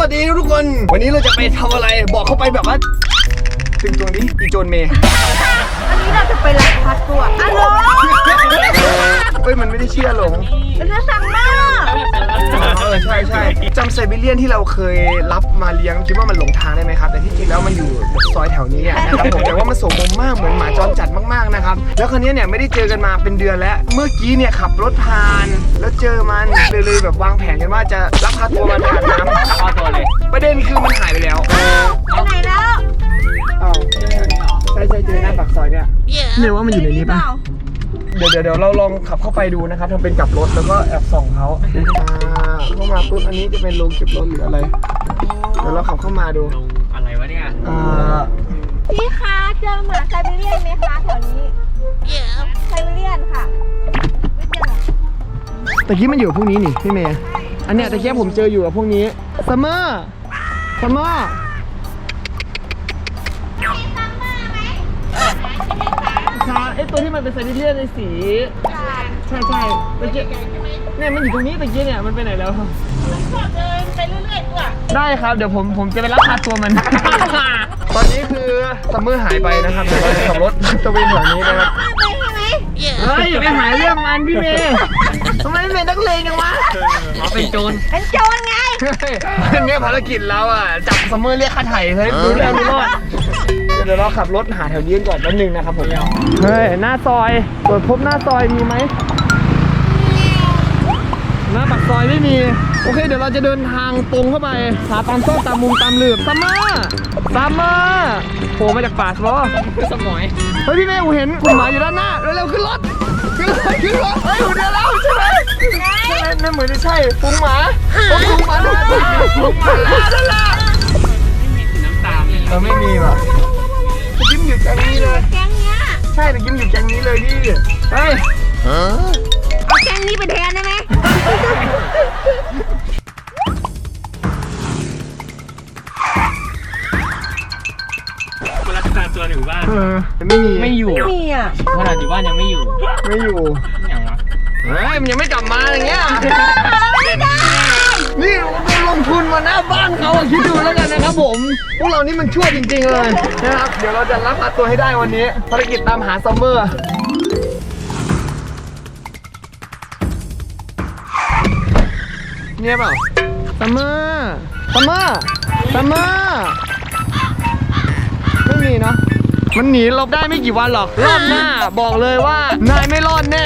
วัสดีทุกคน วันนี้เราจะไปทำอะไรบอกเข้าไปแบบว่าถึงตรงนี้อีโจนเมย์วันนี้เราจะไปลักพาตัวอะโหลเฮ้ยมันไม่ได้เชื่อหลงเราจะสั่งหม้อเออใช่ใช่จำไซบีเรียนที่เราเคยรับมาเลี้ยงคิดว่ามันหลงทางได้ไหมครับ แต่ที่จริงแล้วมันอยู่ซอยแถวนี้อะนะครับผมแต่ว่ามันสมมมากเหมือนหมาจรจัดมากๆนะครับ แล้วคราวนี้เนี่ยไม่ได้เจอกันมาเป็นเดือนแล้ว เมื่อกี้เนี่ยขับรถผ่าน แล้วเจอมันเลยเลยแบบวางแผนกันว่าจะลักพาตัวมันผ่านน้ำพอตัวเลย ประเด็นคือมันหายไปแล้วไปไหนแล้วอ้าวใช่ใช่เจอหน้าปากซอยเนี่ยเนี่ยว่ามันอยู่ในนี้ปะเดี๋ยวเดี๋ยวเดี๋ยวเราลองขับเข้าไปดูนะครับทำเป็นกลับรถแล้วก็แอบส่องเขาอ่าเข้ามาปุ๊บอันนี้จะเป็นโรงเก็บรถหรืออะไร เดี๋ยวเราขับเข้ามาดูลงอะไรวะเนี่ยอ่าพี่คะเจอหมาไซบีเรียนไหมคะแถวนี้ ไซบีเรียนค่ะไม่เจอตะกี้มันอยู่กับพวกนี้นี่พี่เมย์ อันเนี้ยตะกี้ผมเจออยู่กับพวกนี้ซัมเมอร์ซัมเมอร์ค่ะไอตัวที่มันเป็นไซบีเรียนในสี ใช่ใช่ตะกี้เนี่ยมันอยู่ตรงนี้ตะกี้เนี่ยมันไปไหนแล้วได้ครับเดี๋ยวผมผมจะไปรับพาตัวมัน ตอนนี้คือซัมเมอร์หายไปนะครับเดี๋ยวเราจะขับรถตระเวนแถวนี้นะครับ ไปใช่ไหมเฮ้ยอย่าไปหาเรื่องมันพี่เมย์ทำไมไม่เป็นนักเลงจังวะอ๋อเป็นโจรเป็นโจรไงเฮ้ยอันเนี้ยภารกิจเราอะจับซัมเมอร์เรียกค่าไถ่เฮ้ยรู้แล้วรู้รอดเดี๋ยวเราขับรถหาแถวยืนก่อนแป๊บนึงนะครับผมเฮ้ยหน้าซอยตรวจพบหน้าซอยมีไหมหน้าปากซอยไม่มี โอเค เดี๋ยวเราจะเดินทางตรงเข้าไปหาตามซอกตามมุมตามหลืบซัมเมอร์ซัมเมอร์โผล่มาจากป่าสลอสมอยเฮ้ยพี่เมย์อูเห็นคุณหมาอยู่ด้านหน้าเร็วๆขึ้นรถขึ้นรถขึ้นรถเฮ้ยอูเดินแล้วใช่ไหมใช่ไหมนั่นเหมือนจะใช่ฝูงหมาโอ้ฝูงหมาดูฝูงหมาแล้วนั่นแหละน้ำตาลเออไม่มีว่ะตะยิ้มอยู่แก๊งนี้เลยแก๊งเนี้ยใช่ตะยิ้มอยู่แก๊งนี้เลยพี่เฮ้ยเอาแก๊งนี้ไปแทนได้ไหมาตัวอยู่บ้านเออไม่มีไม่อยู่ไม่มีอะขนาดอยู่บ้านยังไม่อยู่ไม่อยู่อย่างวะเฮ้ยมันยังไม่กลับมาอย่างเงี้ยไม่ได้นี่เราลงทุนมาหน้าบ้านเขาอะคิดดูแล้วกันนะครับผม พวกเรานี่มันชั่วจริง ๆ เลยนะครับ เดี๋ยวเราจะรับพาตัวให้ได้วันนี้ภารกิจตามหาซัมเมอร์เนี่ยเปล่าซัมเมอร์ซัมเมอร์ซัมเมอร์ไม่มีเนาะ มันหนีเราได้ไม่กี่วันหรอกรอบหน้าบอกเลยว่านายไม่รอดแน่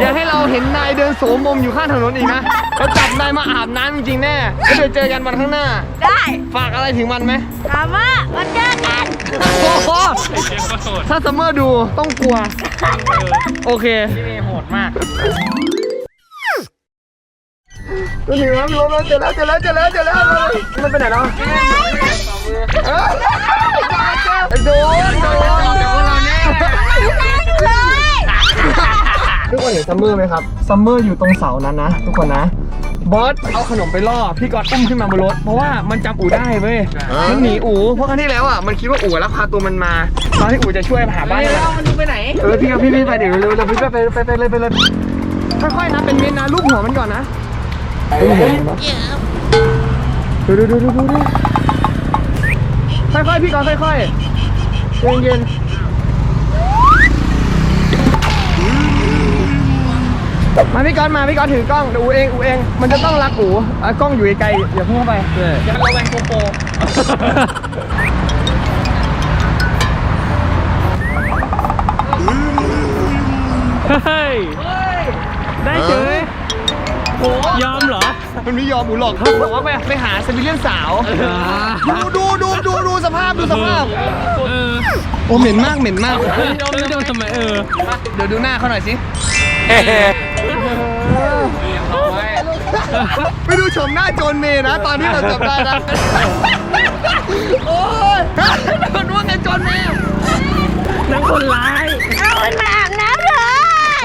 อย่าให้เราเห็นนายเดินโสมมอยู่ข้างถนนอีกนะเราจับนายมาอาบน้ำจริงๆแน่แล้วเดี๋ยวเจอกันวันข้างหน้า ได้ฝากอะไรถึงมันไหมถามว่ามาเจอกันโอ้โหเจ๊ก็โสดถ้าซัมเมอร์ดูต้องกลัว โอเคพี่เมย์โหดมากก็ถึงแล้วรถแล้วเจอแล้วเจอแล้วเจอแล้วเจอแล้วมันไปไหน แล้วโดนโดนเดี๋ยวเราแน่เลยทุกคนเห็นซัมเมอร์ไหมครับซัมเมอร์อยู่ตรงเสานั้นนะ ทุกคนนะบอสเอาขนมไปล่อพี่กอตอุ้มขึ้นมาบนรถเพราะว่ามันจำอู่ได้เว้ยมันหนีอู่เพราะครั้งที่แล้วอะมันคิดว่าอู่ลักพาตัวมันมาตอนที่อู่จะช่วยหาบ้านนี่แหละมันดูไปไหนเออพี่ครับพี่พี่ไปเดี๋ยวเร็วเร็วพี่ไปไปไปไปเลยไปเลยค่อยๆนะเป็นเม็ดนะลูกหัวมันก่อนนะดูเห็นปะดูดูดูดูดูค่อยๆพี่กอตค่อยๆ เย็นเย็นมาพี่ก๊อตมาพี่ก๊อตถือกล้องเดี๋ยวอูเองอูเอง มันจะต้องรักอูอะกล้องอยู่ไกลๆอย่าเพิ่งเข้าไปอย่าระแวงโกโปรเฮ้ย ได้เฉยยอมเหรอ มันไม่ยอมอูหรอกเขาบอกว่าไปไปหาซิบิเลียนสาว ดูดูดูดูดูสภาพดูสภาพเออโอ้เหม็นมากเหม็นมากไม่โดนไม่โดนทำไมเออ เดี๋ยวดูหน้าเขาหน่อยสิไปดูชมหน้าโจนเมย์นะ ตอนที่เราจับได้นะ โอ้ยโดนว่าไงโจนเมย์นั่งคนร้าย เอามันมาอาบน้ำเลย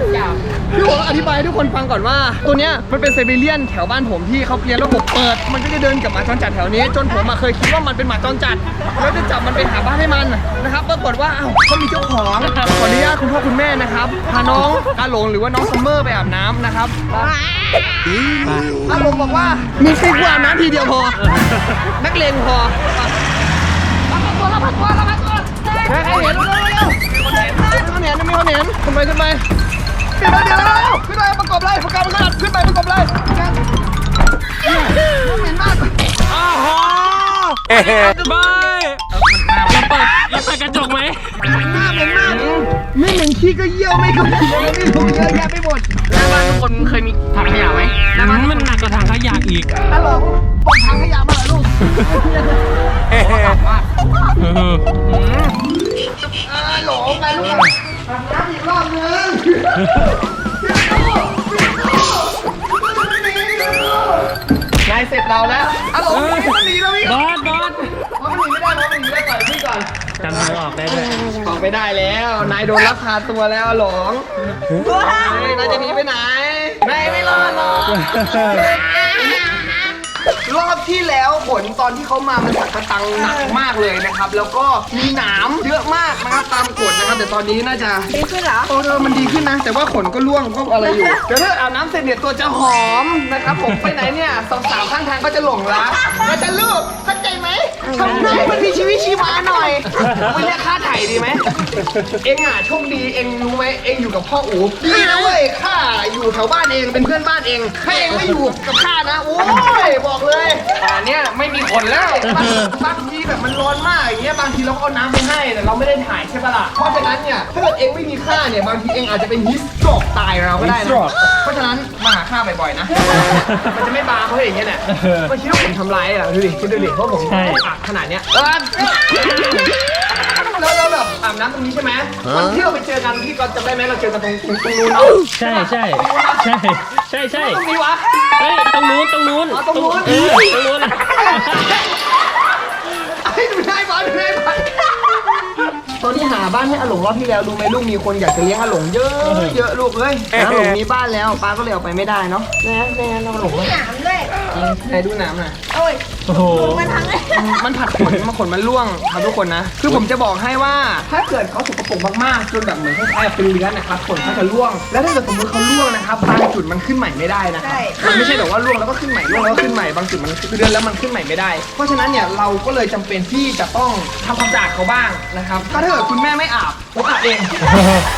พี่โอผมอธิบายให้ทุกคนฟังก่อนว่า ตัวเนี้ยมันเป็นไซบีเรียนแถวบ้านผมที่เขาเลี้ยงระบบเปิด มันก็จะเดินกับหมาจรจัดแถวนี้ จนผมอะเคยคิดว่ามันเป็นหมาจรจัด แล้วจะจับมันไปหาบ้านให้มันนะครับปรากฏว่าอ้าวเขามีเจ้าของขออนุญาตคุณพ่อคุณแม่นะครับพาน้องกาหลงหรือว่าน้องซัมเมอร์ไปอาบน้ำนะครับอาหลงบอกว่ามีแค่กูอาบน้ำทีเดียวพอ นักเลงพอพักตัวแล้วพักตัวแล้วพักตัวใครเห็นเร็วเร็วเร็วมีคนเห็นมีคนเห็นมีคนเห็นขึ้นไปขึ้นไป ดี๋ยวเดี๋ยวเร็วขึ้นไปประกบเลยประกบเลยขึ้นไปประกอบเลยเหม็นมากอ้าวโหบายจะเปิดจะเปิดกระจกไหมหน้าเหม็นมากไม่เหม็นขี้ก็เยี่ยวไม่ก็เยี่ไม่รู้เยอะแยะไปหมดหน้าบ้านทุกคนเคยมีถังขยะไหมมันหนักกว่าถังขยะอีกตลกปกถังขยะมาเหรอลูกเออเออหลงไปลูกน้ำอีกรอบนึง นายเสร็จเราแล้วอะหลงมันหนีแล้วพี่บอสบอสมันหนีไม่ได้มันหนีไม่ได้ก่อนพี่ก่อนจำทางออกได้ด้วยออกไม่ได้แล้ว นายโดนลักพาตัวแล้วหลงเฮ้ยนายจะหนีไปไหนนายไม่รอดหรอก รอบที่แล้วผลตอนที่เขามามันสักกระตังหนักมากเลยนะครับ แล้วก็มีหนามเยอะมากนะครับตามกฎนะครับ แต่ตอนนี้น่าจะดีขึ้นเหรอโอ้เออมันดีขึ้นนะ แต่ว่าขนก็ร่วงก็อะไรอยู่เดี๋ยวถ้าอาบน้ำเสร็จเนี่ยตัวจะหอมนะครับผมไปไหนเนี่ยสาวๆข้างทางก็จะหลงรักก็จะลูกเข้าใจไหม ทำให้มันมีชีวิตชีวาหน่อยไม่เรียกค่าไถ่ดีไหม เองอะโชคดีเองรู้ไหมเองอยู่กับพ่ออู๋ดีนะเว้ยข้าอยู่แถวบ้านเองเป็นเพื่อนบ้านเองถ้าเองไม่อยู่กับข้านะโอ้ยบอกเลยอ่าเนี่ยไม่มีคนแล้วบางบางทีแบบมันร้อนมากอย่างเงี้ยบางทีเราก็เอาน้ำไปให้แต่เราไม่ได้ถ่ายใช่ปะล่ะเพราะฉะนั้นเนี่ยถ้าเกิดเองไม่มีค่าเนี่ยบางทีเองอาจจะเป็นฮิสโตรกตายเราก็ได้นะเพราะฉะนั้นมาหาข้าบ่อยๆนะ มันจะไม่บาเพราะอย่างเงี้ยเนี่ยไม่คิดว่าผมทำร้ายอะดูดิคิดดูดิเพราะผมอักขนาดเนี้ยเออแล้วเราแบบอาบน้ำตรงนี้ใช่ไหมวันที่เราไปเจอกันพี่ก็จำได้ไหมเราเจอกันตรงตรงตรงนู้นเนาะใช่ใช่ใช่ใช่ใช่ตรงนี้วะเฮ้ยตรงนู้นตรงนู้นอ๋อตรงนู้นเออตรงนู้นอะไอ้ดูได้บอลดูได้บอลตอนที่หาบ้านให้อาหลงรอบที่แล้วรู้ไหมลูกมีคนอยากจะเลี้ยงอาหลงเยอะเยอะลูกเอ้ยอาหลงมีบ้านแล้วป้าก็เลยเอาไปไม่ได้เนาะแน่แน่เราหลงมีหนามด้วยไหนดูน้ำหน่อยโอ้ยโอ้โหมันทั้งเลยมันผัดขนมาขนมันร่วงครับทุกคนนะ คือผมจะบอกให้ว่าถ้าเกิดเขาสกปรกมากๆจนแบบเหมือนคล้ายๆกับเป็นเลื้อนนะครับขนเขาจะร่วง แล้วถ้าเกิดสมมติเขาร่วงนะครับบางจุดมันขึ้นใหม่ไม่ได้นะครับมันไม่ใช่แบบว่าร่วงแล้วก็ขึ้นใหม่ร่วงแล้วก็ขึ้นใหม่บางจุดมันคือเดือนแล้วมันขึ้นใหม่ไม่ได้ เพราะฉะนั้นเนี่ยเราก็เลยจำเป็นที่จะต้องทำความสะอาดเขาบ้างนะครับก็ถ้าเกิดคุณแม่ไม่อาบผมอาบเอง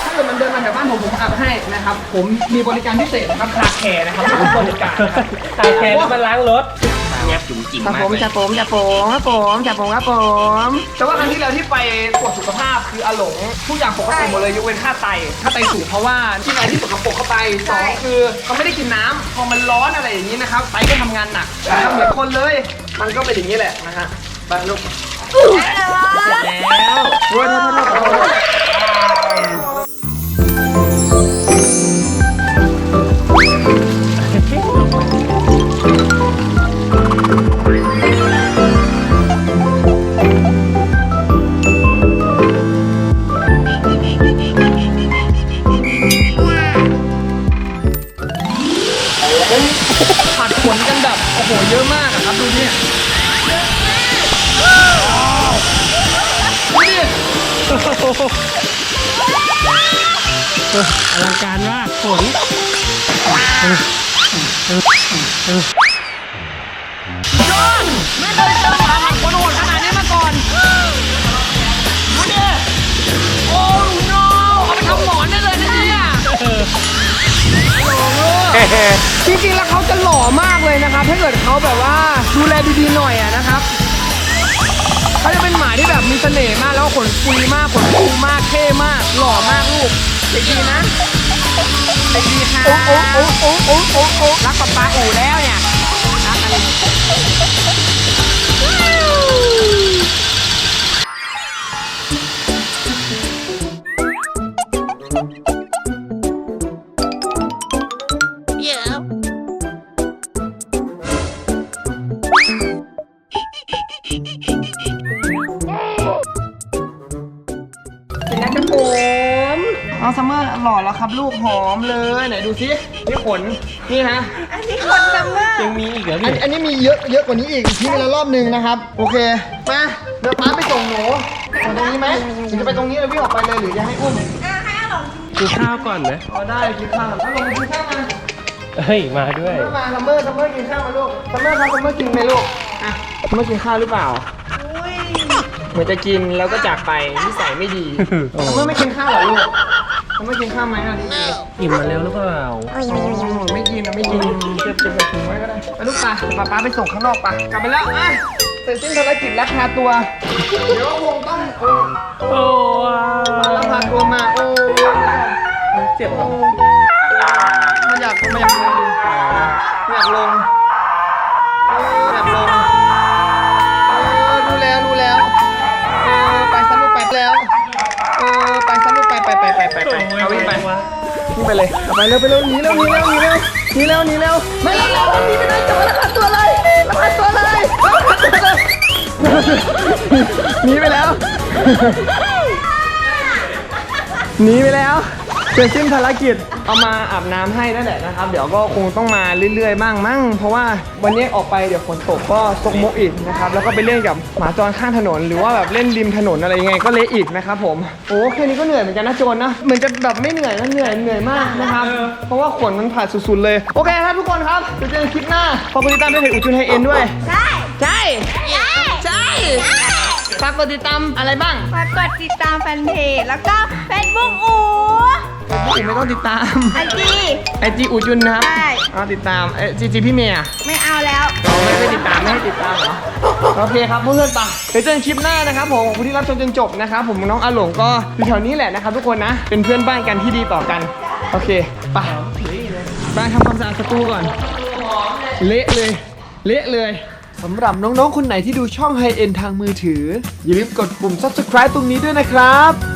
ถ้าเกิดมันเดินมาแถวบ้านผมผมอาบให้นะครับ ผมมีบริการพิเศษนะครับคาแคร์นะครับผมบริการนะครับตายแทนมันล้างรถครับผมจะผมจะผมครับผมจะผมครับผมแต่ว่าครั้งที่แล้วที่ไปตรวจสุขภาพคืออาหลงทุกอย่างปกติหมดเลยยกเว้นค่าไตค่าไตสูงเพราะว่าที่ไหนที่สกปรกเข้าไปสองคือเขาไม่ได้กินน้ำพอมันร้อนอะไรอย่างนี้นะครับไตก็ทำงานหนักนะครับเหมือนคนเลย มันก็เป็นอย่างนี้แหละนะฮะไปลูก แล้วโทษโทษโทษโทษ อลังการมากฝนยอดไม่เคยเจอหมาผัดขนโหดขนาดนี้มาก่อนดูดิโอ้ no เอาไปทำหมอนได้เลยนะเนี่ยจริงๆแล้วเขาจะหล่อมากเลยนะครับ ถ้าเกิดเขาแบบว่าดูแลดีๆหน่อยอะนะครับ เขาจะเป็นหมาที่แบบมีเสน่ห์มากแล้วขนปุยมากขนฟูมากเท่มากหล่อมากลูกเด็กดีนะเด็กดีค่ะโอ้โอ้โอ้โอ้โอ้โอ้รักปลาป๊าอู่แล้วเนี่ยรักอะไรเป็น หล่อแล้วครับลูกหอมเลยไหนดูซินี่ขนนี่นะอันนี้คนซัมเมอร์ยังมีอีกเหรออัพี่นอันนี้มีเยอะเยอะกว่านี้อีกทิ้งไปแล้วรอบหนึ่งนะครับโอเคมาเดี๋ยวป้าไปส่งหนูส่งตรงนี้ไหมหรือจะไปตรงนี้แล้ววิ่งออกไปเลยหรือจะให้อุ้มอะให้อาหลงกินข้าวก่อนไหมเอาได้กินข้าวเอาลงกินข้าวมาเฮ้ยมาด้วยซัมเมอร์มาซัมเมอร์ซัมเมอร์กินข้าวมาลูกซัมเมอร์ครับซัมเมอร์กินไหมลูกอะซัมเมอร์กินข้าวหรือเปล่าอุ้ยเหมือนจะกินแล้วก็จากไปนิสัยไม่ดีโอ้ซัมเมอร์ไม่กินข้าวเหรอลูก ซัมเมอร์กินข้าวไหมอะอิ่มมาเร็วหรือเปล่าไม่กินนะไม่กินเก็บเก็บแบบถุงไว้ก็ได้ไปลูกปะป้าป้าไปส่งข้างนอกปะกลับไปแล้วอะเสร็จสิ้นภารกิจลักพาตัว เดี๋ยวคงต้องโอ้โอ้ว้าลักพาตัวมาโอ้เจ็บเหรอมันอยากมันอยากลงอยากลง ไปไปไปไปไปเอาวิ่งไปนี่ไปเลยเอาไปเร็วไปเร็วหนีเร็วหนีเร็วหนีเร็วหนีเร็วหนีเร็วไม่เร็วเร็วหนีไปเลยจับมาแล้วขัดตัวเลยแล้วขัดตัวเลยเอาขัดตัวเลยหนีไปแล้วหนีไปแล้ว เสร็จสิ้นภารกิจเอามาอาบน้ำให้นั่นแหละนะครับ เดี๋ยวก็คงต้องมาเรื่อยๆบ้างมั้งเพราะว่าวันนี้ออกไปเดี๋ยวฝนตกก็ซกมกอีกนะครับแล้วก็ไปเล่นกับหมาจรข้างถนน หรือว่าแบบเล่นริมถนนอะไรยังไงก็เละอีกนะครับผมโอ้แค่นี้ก็เหนื่อยเหมือนกันนะโจนนะเหมือนจะแบบไม่เหนื่อยนะเหนื่อยเหนื่อยมากนะครับเพราะว่าขนมันผ่านสุดๆเลยโอเคครับทุกคนครับเดี๋ยวเจอกันคลิปหน้าขอบคุณที่ตามด้วยเพจอุจุนไฮเอ็นด้วยใช่ใช่ใช่ใช่ฝากกดติดตามอะไรบ้างฝากกดติดตามแฟนเพจแล้วก็เฟซบุ๊กอู ผมไม่ต้องติดตาม ไอจี ไอจีอุจุนนะครับใช่เอาติดตามไอจีจีพี่เมย์อะไม่เอาแล้ว เราไม่ได้ติดตามไม่ให้ติดตามเหรอ โอเคครับเพื่อนๆปะเดี๋ยวเจอกันคลิปหน้านะครับผมขอบคุณที่รับชมจนจบนะครับผมน้องอาหลงก็อยู่แถวนี้แหละนะครับทุกคนนะ เป็นเพื่อนบ้านกันที่ดีต่อกัน โอเคไปไปทำความสะอาดสตูก่อน เละเลย เละเลย สำหรับน้องๆ คนไหนที่ดูช่อง High End ทางมือถือ อย่าลืมกดปุ่ม subscribe ตรงนี้ด้วยนะครับ